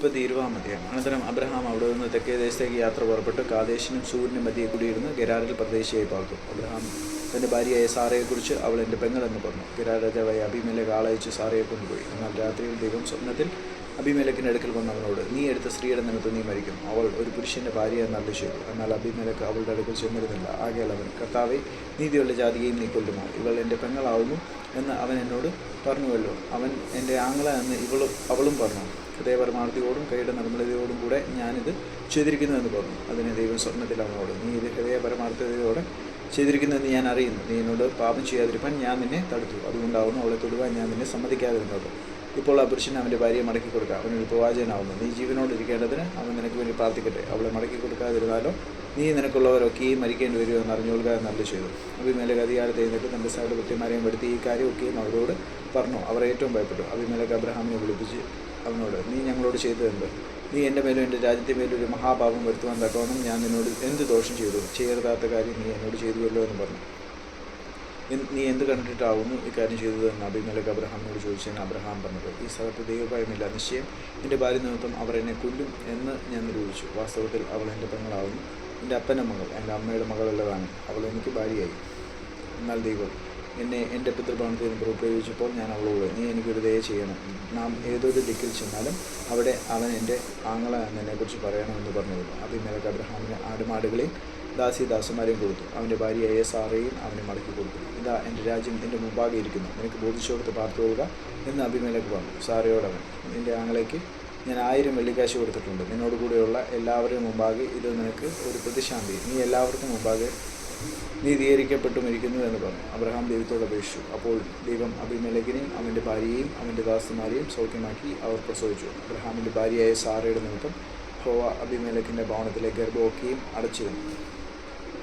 ഇപ്പോൾ തീരുവാമതിയാണ് അനന്തരം അബ്രഹാം അവിടെ നിന്ന് തെക്കേ ദേശത്തേക്ക് യാത്ര പുറപ്പെട്ട്. കാദേശിനും സൂര്യനും മധ്യയെ കൂടിയിരുന്ന് ഗരാറിൽ പ്രദേശിയായി പാർത്തു. അബ്രഹാം തന്റെ ഭാര്യയായ സാറയെക്കുറിച്ച് അവൾ എന്റെ പെങ്ങളെന്ന് പറഞ്ഞു. ഗരാർ രാജാവായ അഭിമേലേക്ക് ആളയച്ച് സാറയെ കൊണ്ടുപോയി. എന്നാൽ രാത്രിയിൽ ദൈവം സ്വപ്നത്തിൽ അഭിമേലക്കിന്റെ അടുക്കൽ വന്ന അവനോട് നീ എടുത്ത സ്ത്രീയുടെ നിമിത്തം നീ മരിക്കും അവൾ ഒരു പുരുഷന്റെ ഭാര്യ എന്നല്ല ചെയ്തു. എന്നാൽ അഭിമേലക്ക് അവളുടെ അടുക്കൽ ചെന്നിരുന്നില്ല. ആകെ അവൻ കർത്താവെ നീതിയുള്ള ജാതിയെയും നീ കൊല്ലുമോ? ഇവൾ എന്റെ പെങ്ങളാവുന്നു എന്ന് അവൻ എന്നോട് പറഞ്ഞുവല്ലോ. അവൻ എന്റെ ആങ്ങള എന്ന് ഇവളും അവളും പറഞ്ഞു. ഹൃദയപരമാർത്ഥിയോടും കൈയുടെ നിർമ്മലതയോടും കൂടെ ഞാനിത് ചെയ്തിരിക്കുന്നു എന്ന് പറഞ്ഞു. അതിന് ദൈവം സ്വർണത്തിൽ അവനോട് നീ ഇത് ഹൃദയപരമാർത്ഥതയോടെ ചെയ്തിരിക്കുന്നതെന്ന് ഞാൻ അറിയുന്നു. നീ എന്നോട് പാപം ചെയ്യാതിരിക്കാൻ ഞാൻ നിന്നെ തടുത്തു. അതുകൊണ്ടാവുന്നു അവളെ തൊടുവാൻ ഞാൻ നിന്നെ സമ്മതിക്കാതിരുന്നത്. ഇപ്പോൾ ആ പുരുഷൻ അവന്റെ ഭാര്യയെ മടക്കി കൊടുക്കുക അവനൊരു പ്രവാചകനാവുന്നു നീ ജീവനോട് ഇരിക്കേണ്ടതിന് അവൻ നിനക്ക് വേണ്ടി പ്രാർത്ഥിക്കട്ടെ. അവളെ മടക്കി കൊടുക്കാതിരുന്നാലോ നീ നിനക്കുള്ളവരൊക്കെയും മരിക്കേണ്ടി വരുമോ എന്ന് അറിഞ്ഞുകൊള്ളുക എന്നല്ല ചെയ്തു. അഭിമേലക അധികാരത്തെ എഴുന്നേറ്റ് തന്റെ സകല കൃത്യമാരെയും വരുത്തി ഈ കാര്യമൊക്കെയും അവരോട് പറഞ്ഞു. അവർ ഏറ്റവും ഭയപ്പെട്ടു. അഭിമേലക്ക് അബ്രഹാമിനെ വിളിപ്പിച്ച് അവനോട് നീ ഞങ്ങളോട് ചെയ്തതെന്ത് നീ എന്റെ മേലും എന്റെ രാജ്യത്തെ മേലും ഒരു മഹാഭാവം വരുത്തുവാൻ തക്കവണ്ണം ഞാൻ നിന്നോട് എന്ത് ദോഷം ചെയ്തു? ചെയ്യരുതാത്ത കാര്യം നീ എന്നോട് ചെയ്തുവല്ലോ എന്ന് പറഞ്ഞു. "എന്ത്- നീ എന്ത് കണ്ടിട്ടാവുന്നു ഇക്കാര്യം ചെയ്തത്? എന്ന് അഭിമലക് അബ്രഹാമിനോട് ചോദിച്ചാൽ അബ്രഹാം പറഞ്ഞത് ഈ സ്ഥലത്ത് ദൈവഭയമില്ല. നിശ്ചയം എന്റെ ഭാര്യ നിമിത്തം അവർ എന്നെ കൊല്ലും എന്ന് ഞാൻ നിരൂപിച്ചു. വാസ്തവത്തിൽ അവൾ എന്റെ പെങ്ങളാവുന്നു. എന്റെ അപ്പന്റെ മകൾ എന്റെ അമ്മയുടെ മകളുള്ളതാണ് അവൾ എനിക്ക് ഭാര്യയായി. എന്നാൽ ദൈവം എന്നെ എന്റെ പിതൃഭവനത്തിൽ നിന്ന് പുറപ്പെടുവിച്ചപ്പോൾ ഞാൻ അവളോട് നീ എനിക്കൊരു ദയ ചെയ്യണം. നാം ഏതൊരു ദിക്കിൽ ചെന്നാലും അവിടെ അവൻ എന്റെ ആങ്ങള എന്നതിനെക്കുറിച്ച് പറയണമെന്ന് പറഞ്ഞിരുന്നു. അഭിമേലക്ക് അബ്രഹാമിന് ആടുമാടുകളെയും ദാസി ദാസന്മാരെയും കൊടുത്തു. അവന്റെ ഭാര്യയായ സാറയും അവനെ മടക്കി കൊടുത്തു. ഇതാ എന്റെ രാജ്യം എന്റെ മുമ്പാകെ ഇരിക്കുന്നു. നിനക്ക് പാർത്തു കൊടുക്കുക എന്ന് അഭിമേലക്ക് പറഞ്ഞു. സാറയോടവൻ നിന്റെ ആങ്ങളേക്ക് ഞാൻ ആയിരം വെള്ളിക്കാശ് കൊടുത്തിട്ടുണ്ട്. നിന്നോടുകൂടെയുള്ള എല്ലാവരുടെയും മുമ്പാകെ ഇത് നിനക്ക് ഒരു പ്രതിശാന്തി. നീ എല്ലാവർക്കും മുമ്പാകെ നീതീകരിക്കപ്പെട്ടു മരിക്കുന്നു എന്ന് പറഞ്ഞു. അബ്രഹാം ദൈവത്തോട് അപേക്ഷിച്ചു. അപ്പോൾ ദൈവം അഭിമലകിനെയും അവന്റെ ഭാര്യയെയും അവന്റെ ദാസന്മാരെയും സൗഖ്യമാക്കി അവർ പ്രസവിച്ചു. അബ്രഹാമിന്റെ ഭാര്യയായ സാറയുടെ നിമിത്തം ഹോവ അഭിമേലക്കിന്റെ ഭവനത്തിലെ ഗർഭമൊക്കെയും അടച്ചിരുന്നു.